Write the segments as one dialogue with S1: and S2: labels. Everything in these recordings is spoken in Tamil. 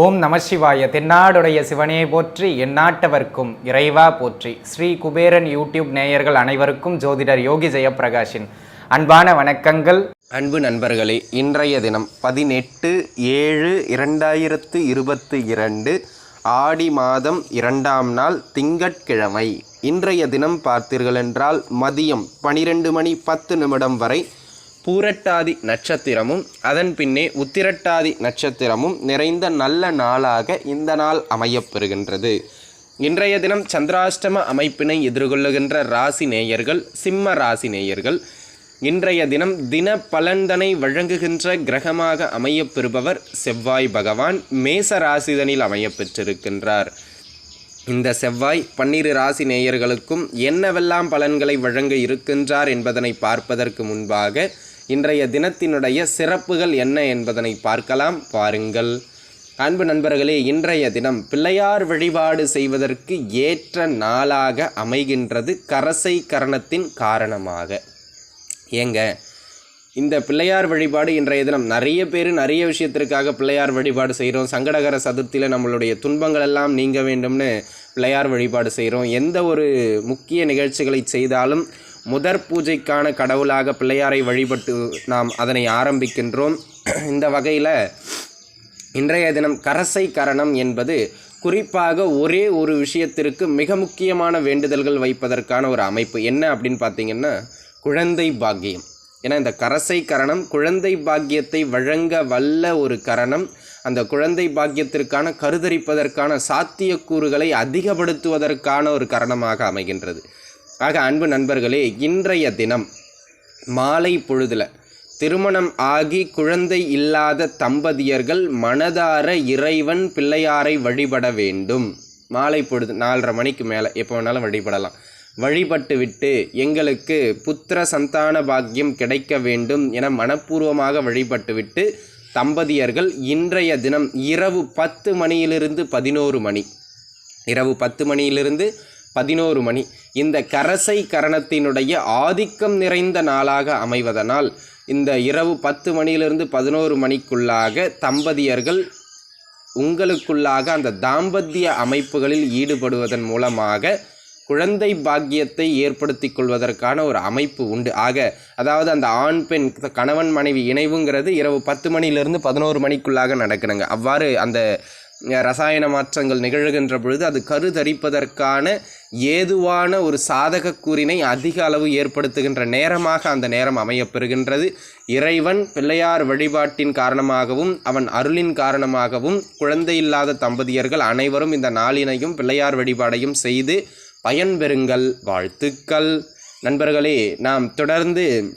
S1: ஓம் நமசிவாய தென்னாடுடைய சிவனே போற்றி எந்நாட்டவர்க்கும் இறைவா போற்றி. ஸ்ரீ குபேரன் யூடியூப் நேயர்கள் அனைவருக்கும் ஜோதிடர் யோகி ஜெயப்பிரகாஷின் அன்பான வணக்கங்கள்.
S2: அன்பு நண்பர்களே இன்றைய தினம் பதினெட்டு ஏழு இரண்டாயிரத்து இருபத்தி இரண்டு ஆடி மாதம் இரண்டாம் நாள் திங்கட்கிழமை. இன்றைய தினம் பார்த்தீர்களென்றால் மதியம் பனிரெண்டு மணி பத்து நிமிடம் வரை பூரட்டாதி நட்சத்திரமும் அதன் பின்னே உத்திரட்டாதி நட்சத்திரமும் நிறைந்த நல்ல நாளாக இந்த நாள் அமையப்பெறுகின்றது இன்றைய தினம் சந்திராஷ்டம அமைப்பினை எதிர்கொள்ளுகின்ற ராசி நேயர்கள் சிம்ம ராசி நேயர்கள் இன்றைய தினம் தின பலன்தனை வழங்குகின்ற கிரகமாக அமையப்பெறுபவர் செவ்வாய் பகவான் மேச ராசிதனில் அமையப்பெற்றிருக்கின்றார் இந்த செவ்வாய் பன்னிரு ராசி நேயர்களுக்கும் என்னவெல்லாம் பலன்களை வழங்க இருக்கின்றார் என்பதனை பார்ப்பதற்கு முன்பாக இன்றைய தினத்தினுடைய சிறப்புகள் என்ன என்பதனை பார்க்கலாம். பாருங்கள். அன்பு நண்பர்களே இன்றைய தினம் பிள்ளையார் வழிபாடு செய்வதற்கு ஏற்ற நாளாக அமைகின்றது கரசை கரணத்தின் காரணமாக. ஏங்க இந்த பிள்ளையார் வழிபாடு இன்றைய தினம் நிறைய பேர் நிறைய விஷயத்திற்காக பிள்ளையார் வழிபாடு செய்கிறோம் சங்கடகர சதுர்த்தியில் நம்மளுடைய துன்பங்கள் எல்லாம் நீங்க வேண்டும்னு பிள்ளையார் வழிபாடு செய்கிறோம் எந்த ஒரு முக்கிய நிகழ்ச்சிகளை செய்தாலும் முதற் பூஜைக்கான கடவுளாக பிள்ளையாரை வழிபட்டு நாம் அதனை ஆரம்பிக்கின்றோம். இந்த வகையில் இன்றைய தினம் கரசை கரணம் என்பது குறிப்பாக ஒரே ஒரு விஷயத்திற்கு மிக முக்கியமான வேண்டுதல்கள் வைப்பதற்கான ஒரு அமைப்பு. என்ன அப்படின்னு பார்த்தீங்கன்னா குழந்தை பாக்கியம். ஏன்னா இந்த கரசை கரணம் குழந்தை பாக்கியத்தை வழங்க வல்ல ஒரு கரணம். அந்த குழந்தை பாக்கியத்திற்கான கருதரிப்பதற்கான சாத்தியக்கூறுகளை அதிகப்படுத்துவதற்கான ஒரு காரணமாக அமைகின்றது. ஆக அன்பு நண்பர்களே இன்றைய தினம் மாலை பொழுதில் திருமணம் ஆகி குழந்தை இல்லாத தம்பதியர்கள் மனதார இறைவன் பிள்ளையாரை வழிபட வேண்டும். மாலை பொழுது நாலரை மணிக்கு மேலே எப்போ வேணாலும் வழிபடலாம். வழிபட்டுவிட்டு எங்களுக்கு புத்திர சந்தான பாக்கியம் கிடைக்க வேண்டும் என மனப்பூர்வமாக வழிபட்டுவிட்டு தம்பதியர்கள் இன்றைய தினம் இரவு பத்து மணியிலிருந்து பதினோரு மணி. இரவு பத்து மணியிலிருந்து பதினோரு மணி. இந்த கரசை கரணத்தினுடைய ஆதிக்கம் நிறைந்த நாளாக அமைவதனால் இந்த இரவு பத்து மணியிலிருந்து பதினோரு மணிக்குள்ளாக தம்பதியர்கள் உங்களுக்குள்ளாக அந்த தாம்பத்திய அமைப்புகளில் ஈடுபடுவதன் மூலமாக குழந்தை பாக்கியத்தை ஏற்படுத்தி கொள்வதற்கான ஒரு அமைப்பு உண்டு. ஆக அதாவது அந்த ஆண் பெண் கணவன் மனைவி இணைவுங்கிறது இரவு பத்து மணியிலிருந்து பதினோரு மணிக்குள்ளாக நடக்கணுங்க. அவ்வாறு அந்த ரசாயன மாற்றங்கள் நிகழ்கின்ற பொழுது அது கருதரிப்பதற்கான ஏதுவான ஒரு சாதக கூறினை அதிக அளவு ஏற்படுத்துகின்ற நேரமாக அந்த நேரம் அமையப்பெறுகின்றது. இறைவன் பிள்ளையார் வழிபாட்டின் காரணமாகவும் அவன் அருளின் காரணமாகவும் குழந்தை இல்லாத தம்பதியர்கள் அனைவரும் இந்த நாளினையும் பிள்ளையார் வழிபாடையும் செய்து பயன்பெறுங்கள் வாழ்த்துக்கள். நண்பர்களே நாம் தொடர்ந்து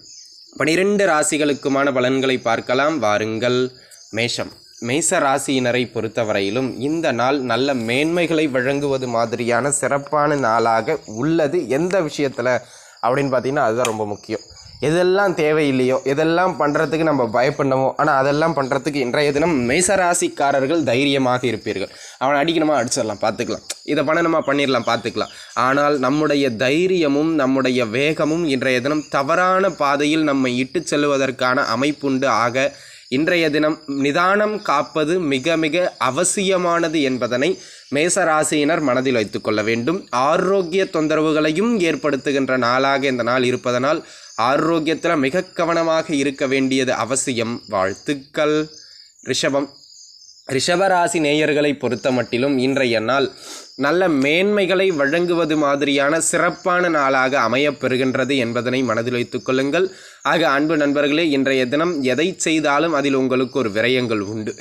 S2: பனிரெண்டு ராசிகளுக்குமான பலன்களை பார்க்கலாம். வாருங்கள். மேஷம். மேச ராசியினரை பொறுத்தவரையிலும் இந்த நாள் நல்ல மேன்மைகளை வழங்குவது மாதிரியான சிறப்பான நாளாக உள்ளது. எந்த விஷயத்தில் அப்படின்னு பார்த்தீங்கன்னா அதுதான் ரொம்ப முக்கியம். எதெல்லாம் தேவையில்லையோ எதெல்லாம் பண்ணுறதுக்கு நம்ம பயப்படணுமோ ஆனால் அதெல்லாம் பண்ணுறதுக்கு இன்றைய தினம் மேசராசிக்காரர்கள் தைரியமாக இருப்பீர்கள். அவனை அடிக்கணுமா? அடிச்சிடலாம் பார்த்துக்கலாம். இதை பண்ணணுமா? பண்ணிடலாம் பார்த்துக்கலாம். ஆனால் நம்முடைய தைரியமும் நம்முடைய வேகமும் இன்றைய தினம் தவறான பாதையில் நம்மை இட்டு செல்வதற்கான அமைப்புண்டு ஆக இன்றைய தினம் நிதானம் காப்பது மிக மிக அவசியமானது என்பதனை மேசராசியினர் மனதில் வைத்துக்கொள்ள வேண்டும். ஆரோக்கிய தொந்தரவுகளையும் ஏற்படுத்துகின்ற நாளாக இந்த நாள் இருப்பதனால் ஆரோக்கியத்தில் மிக கவனமாக இருக்க வேண்டியது அவசியம் வாழ்த்துக்கள். ரிஷபம். ரிஷபராசி நேயர்களை பொறுத்த மட்டிலும் இன்றைய நாள் நல்ல மேன்மைகளை வழங்குவது மாதிரியான சிறப்பான நாளாக அமையப்பெறுகின்றது என்பதனை மனதில் வைத்துக் கொள்ளுங்கள். ஆக அன்பு நண்பர்களே இன்றைய தினம் எதை செய்தாலும் அதில் உங்களுக்கு ஒரு விரயங்கள் உண்டு.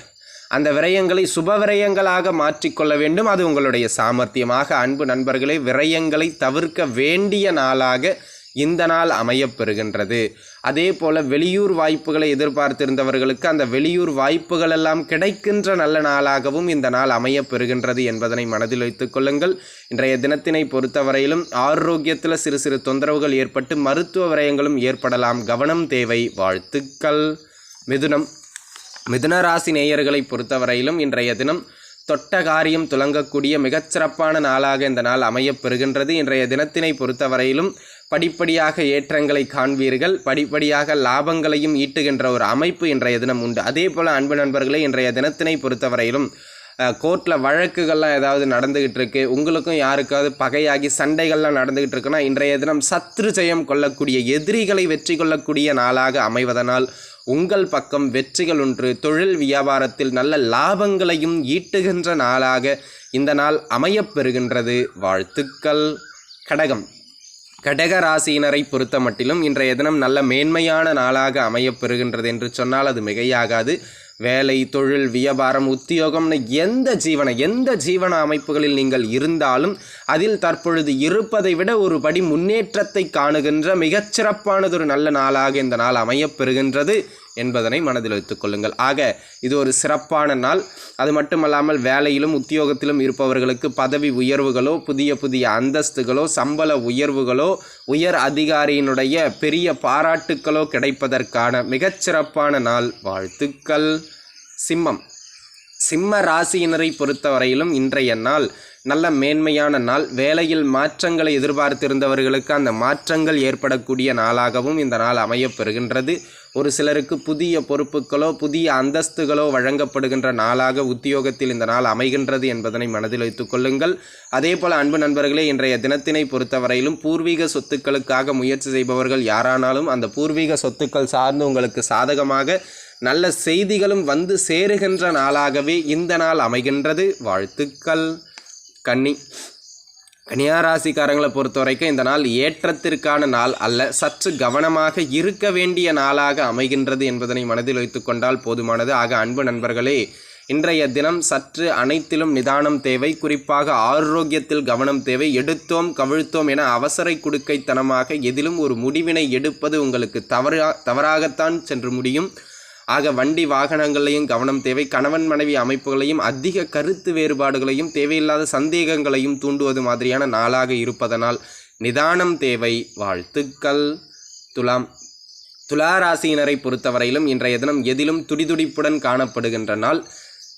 S2: அந்த விரயங்களை சுப விரயங்களாக மாற்றிக்கொள்ள வேண்டும். அது உங்களுடைய சாமர்த்தியமாக. அன்பு நண்பர்களே விரயங்களை தவிர்க்க வேண்டிய நாளாக இந்த நாள் அமையப்பெறுகின்றது அதே போல் வெளியூர் வாய்ப்புகளை எதிர்பார்த்திருந்தவர்களுக்கு அந்த வெளியூர் வாய்ப்புகள் எல்லாம் கிடைக்கின்ற நல்ல நாளாகவும் இந்த நாள் அமையப்பெறுகின்றது என்பதனை மனதில் வைத்துக் கொள்ளுங்கள். இன்றைய தினத்தினை பொறுத்தவரையிலும் ஆரோக்கியத்தில் சிறு சிறு தொந்தரவுகள் ஏற்பட்டு மருத்துவ விரயங்களும் ஏற்படலாம். கவனம் தேவை வாழ்த்துக்கள். மிதுனம். மிதுன ராசி நேயர்களை பொறுத்தவரையிலும் இன்றைய தினம் தொட்ட காரியம் துலங்கக்கூடிய மிகச்சிறப்பான நாளாக இந்த நாள் அமையப் பெறுகின்றது. இன்றைய தினத்தினை பொறுத்தவரையிலும் படிப்படியாக ஏற்றங்களை காண்பீர்கள் படிப்படியாக லாபங்களையும் ஈட்டுகின்ற ஒரு அமைப்பு இன்றைய தினம் உண்டு. அதே போல் அன்பு நண்பர்களே இன்றைய தினத்தினை பொறுத்தவரையிலும் கோர்ட்டில் வழக்குகள்லாம் ஏதாவது நடந்துக்கிட்டு இருக்கு உங்களுக்கும் யாருக்காவது பகையாகி சண்டைகள்லாம் நடந்துக்கிட்டு இருக்குன்னா இன்றைய தினம் சத்ரு ஜெயம் கொள்ளக்கூடிய எதிரிகளை வெற்றி கொள்ளக்கூடிய நாளாக அமைவதனால் உங்கள் பக்கம் வெற்றிகள் ஒன்று தொழில் வியாபாரத்தில் நல்ல லாபங்களையும் ஈட்டுகின்ற நாளாக இந்த நாள் அமையப்பெறுகின்றது வாழ்த்துக்கள். கடகம். கடக ராசியினரை பொறுத்த மட்டிலும் இன்றைய தினம் நல்ல மேன்மையான நாளாக அமையப்பெறுகின்றது என்று சொன்னால் அது மிகையாகாது. வேலை தொழில் வியாபாரம் உத்தியோகம்னு எந்த ஜீவன எந்த ஜீவன அமைப்புகளில் நீங்கள் இருந்தாலும் அதில் தற்பொழுது இருப்பதை விட ஒரு படி முன்னேற்றத்தை காணுகின்ற மிகச்சிறப்பானதொரு நல்ல நாளாக இந்த நாள் அமையப்பெறுகின்றது. என்பதனை மனதில் வைத்துக் கொள்ளுங்கள். ஆக இது ஒரு சிறப்பான நாள். அது மட்டுமல்லாமல் வேலையிலும் உத்தியோகத்திலும் இருப்பவர்களுக்கு பதவி உயர்வுகளோ புதிய புதிய அந்தஸ்துகளோ சம்பள உயர்வுகளோ உயர் அதிகாரியினுடைய பெரிய பாராட்டுக்களோ கிடைப்பதற்கான மிகச்சிறப்பான நாள். வாழ்த்துக்கள். சிம்மம். சிம்ம ராசியினரை பொறுத்தவரையிலும் இன்றைய நாள் நல்ல மேன்மையான நாள். வேலையில் மாற்றங்களை எதிர்பார்த்திருந்தவர்களுக்கு அந்த மாற்றங்கள் ஏற்படக்கூடிய நாளாகவும் இந்த நாள் அமையப்பெறுகின்றது. ஒரு சிலருக்கு புதிய பொறுப்புகளோ புதிய அந்தஸ்துகளோ வழங்கப்படுகின்ற நாளாக உத்தியோகத்தில் இந்த நாள் அமைகின்றது என்பதனை மனதில் வைத்துக் கொள்ளுங்கள். அதே போல் அன்பு நண்பர்களே இன்றைய தினத்தினை பொறுத்தவரையிலும் பூர்வீக சொத்துக்களுக்காக முயற்சி செய்பவர்கள் யாரானாலும் அந்த பூர்வீக சொத்துக்கள் சார்ந்து உங்களுக்கு சாதகமாக நல்ல செய்திகளும் வந்து சேருகின்ற நாளாகவே இந்த நாள் அமைகின்றது. வாழ்த்துக்கள். கன்னி. கன்னியாராசிக்காரங்களை பொறுத்த வரைக்கும் இந்த நாள் ஏற்றத்திற்கான நாள் அல்ல. சற்று கவனமாக இருக்க வேண்டிய நாளாக அமைகின்றது என்பதனை மனதில் வைத்துக்கொண்டால் போதுமானது. ஆக அன்பு நண்பர்களே இன்றைய தினம் சற்று அனைத்திலும் நிதானம் தேவை. குறிப்பாக ஆரோக்கியத்தில் கவனம் தேவை. எடுத்தோம் கவிழ்த்தோம் என அவசரை குடுக்கைத்தனமாக எதிலும் ஒரு முடிவினை எடுப்பது உங்களுக்கு தவறா தவறாகத்தான் சென்று முடியும். ஆக வண்டி வாகனங்களையும் கவனம் தேவை. கணவன் மனைவி அமைப்புகளையும் அதிக கருத்து வேறுபாடுகளையும் தேவையில்லாத சந்தேகங்களையும் தூண்டுவது மாதிரியான நாளாக இருப்பதனால் நிதானம் தேவை. வாழ்த்துக்கள். துலாம் துலா ராசியினரை பொறுத்தவரையிலும் இன்றைய தினம் எதிலும் துடிதுடிப்புடன் காணப்படுகின்ற நாள்.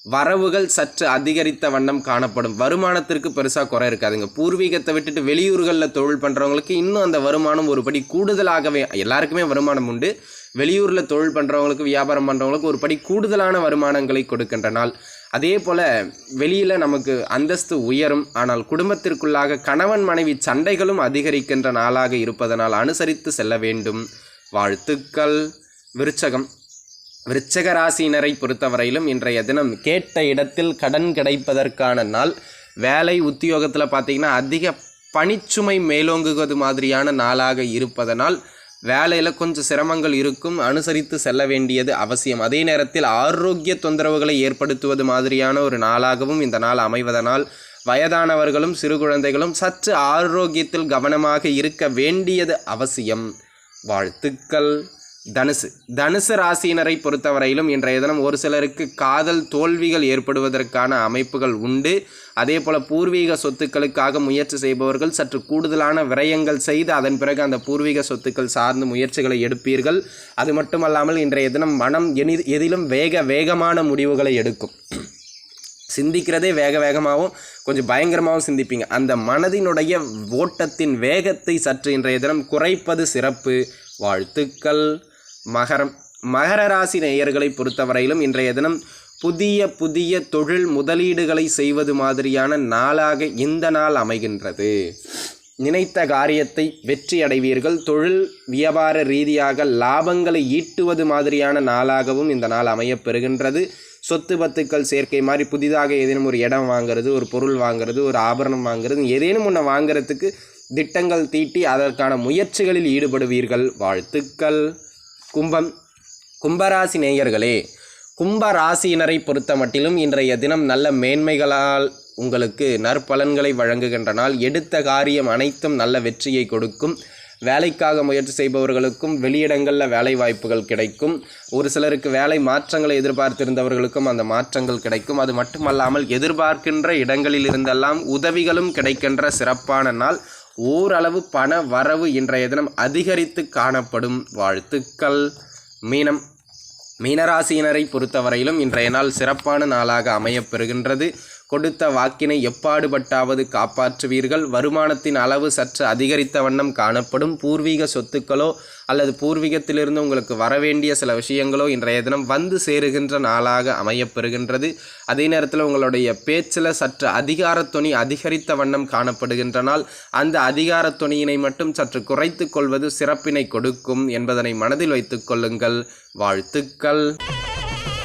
S2: வரவுகள் சற்று அதிகரித்த வண்ணம் காணப்படும். வருமானத்திற்கு பெருசாக குறை இருக்காதுங்க. பூர்வீகத்தை விட்டுட்டு வெளியூர்களில் தொழில் பண்ணுறவங்களுக்கு இன்னும் அந்த வருமானம் ஒருபடி கூடுதலாகவே எல்லாருக்குமே வருமானம் உண்டு. வெளியூரில் தொழில் பண்ணுறவங்களுக்கு வியாபாரம் பண்ணுறவங்களுக்கு ஒரு படி கூடுதலான வருமானங்களை கொடுக்கின்ற நாள். அதே போல் வெளியில் நமக்கு அந்தஸ்து உயரும். ஆனால் குடும்பத்திற்குள்ளாக கணவன் மனைவி சண்டைகளும் அதிகரிக்கின்ற நாளாக இருப்பதனால் அனுசரித்து செல்ல வேண்டும். வாழ்த்துக்கள். விருச்சகம். விருச்சக ராசியினரை பொறுத்தவரையிலும் இன்றைய தினம் கேட்ட இடத்தில் கடன் கிடைப்பதற்கான நாள். வேலை உத்தியோகத்தில் பார்த்தீங்கன்னா அதிக பணிச்சுமை மேலோங்குவது மாதிரியான நாளாக இருப்பதனால் வேலையில் கொஞ்சம் சிரமங்கள் இருக்கும். அனுசரித்து செல்ல வேண்டியது அவசியம். அதே நேரத்தில் ஆரோக்கிய தொந்தரவுகளை ஏற்படுத்துவது மாதிரியான ஒரு நாளாகவும் இந்த நாள் அமைவதனால் வயதானவர்களும் சிறு குழந்தைகளும் சற்று ஆரோக்கியத்தில் கவனமாக இருக்க வேண்டியது அவசியம். வாழ்த்துக்கள். தனுசு. தனுசு ராசியினரை பொறுத்தவரையிலும் இன்றைய தினம் ஒரு சிலருக்கு காதல் தோல்விகள் ஏற்படுவதற்கான அமைப்புகள் உண்டு. அதே போல் பூர்வீக சொத்துக்களுக்காக முயற்சி செய்பவர்கள் சற்று கூடுதலான விரயங்கள் செய்து அதன் பிறகு அந்த பூர்வீக சொத்துக்கள் சார்ந்து முயற்சிகளை எடுப்பீர்கள். அது மட்டுமல்லாமல் இன்றைய தினம் மனம் எனி எதிலும் வேக வேகமான முடிவுகளை எடுக்கும். சிந்திக்கிறதே வேக வேகமாகவும் கொஞ்சம் பயங்கரமாகவும் சிந்திப்பீங்க. அந்த மனதினுடைய ஓட்டத்தின் வேகத்தை சற்று இன்றைய தினம் குறைப்பது சிறப்பு. வாழ்த்துக்கள். மகரம் மகர ராசி நேயர்களை பொறுத்தவரையிலும் இன்றைய தினம் புதிய புதிய தொழில் முதலீடுகளை செய்வது மாதிரியான நாளாக இந்த நாள் அமைகின்றது. நினைத்த காரியத்தை வெற்றி அடைவீர்கள். தொழில் வியாபார ரீதியாக லாபங்களை ஈட்டுவது மாதிரியான நாளாகவும் இந்த நாள் அமையப்பெறுகின்றது சொத்து பத்துக்கள் சேர்க்கை மாதிரி புதிதாக ஏதேனும் ஒரு இடம் வாங்குறது ஒரு பொருள் வாங்குறது ஒரு ஆபரணம் வாங்குறது ஏதேனும் ஒன்று வாங்குறதுக்கு திட்டங்கள் தீட்டி அதற்கான முயற்சிகளில் ஈடுபடுவீர்கள். வாழ்த்துக்கள். கும்பம் கும்பராசி நேயர்களே கும்பராசியினரை பொறுத்த மட்டிலும் இன்றைய தினம் நல்ல மேன்மைகளால் உங்களுக்கு நற்பலன்களை வழங்குகின்ற நாள் எடுத்த காரியம் அனைத்தும் நல்ல வெற்றியை கொடுக்கும். வேலைக்காக முயற்சி செய்பவர்களுக்கும் வெளியிடங்களில் வேலை வாய்ப்புகள் கிடைக்கும். ஒரு சிலருக்கு வேலை மாற்றங்களை எதிர்பார்த்திருந்தவர்களுக்கும் அந்த மாற்றங்கள் கிடைக்கும். அது மட்டுமல்லாமல் எதிர்பார்க்கின்ற இடங்களில் இருந்தெல்லாம் உதவிகளும் கிடைக்கின்ற சிறப்பான நாள். ஓரளவு பண வரவு இன்றைய தினம் அதிகரித்து காணப்படும் வாழ்த்துக்கள். மீனம் மீனராசியினரை பொறுத்தவரையிலும் இன்றைய நாள் சிறப்பான நாளாக அமையப்பெறுகின்றது கொடுத்த வாக்கினை எப்பாடுபட்டாவது காப்பாற்றுவீர்கள். வருமானத்தின் அளவு சற்று அதிகரித்த வண்ணம் காணப்படும். பூர்வீக சொத்துக்களோ அல்லது பூர்வீகத்திலிருந்து உங்களுக்கு வரவேண்டிய சில விஷயங்களோ இன்றைய தினம் வந்து சேருகின்ற நாளாக அமையப்பெறுகின்றது. அதே நேரத்தில் உங்களுடைய பேச்சில் சற்று அதிகாரத்துணி அதிகரித்த வண்ணம் காணப்படுகின்ற நாள். அந்த அதிகாரத்துணியினை மட்டும் சற்று குறைத்து கொள்வது சிறப்பினை கொடுக்கும் என்பதனை மனதில் வைத்துக் கொள்ளுங்கள். வாழ்த்துக்கள்.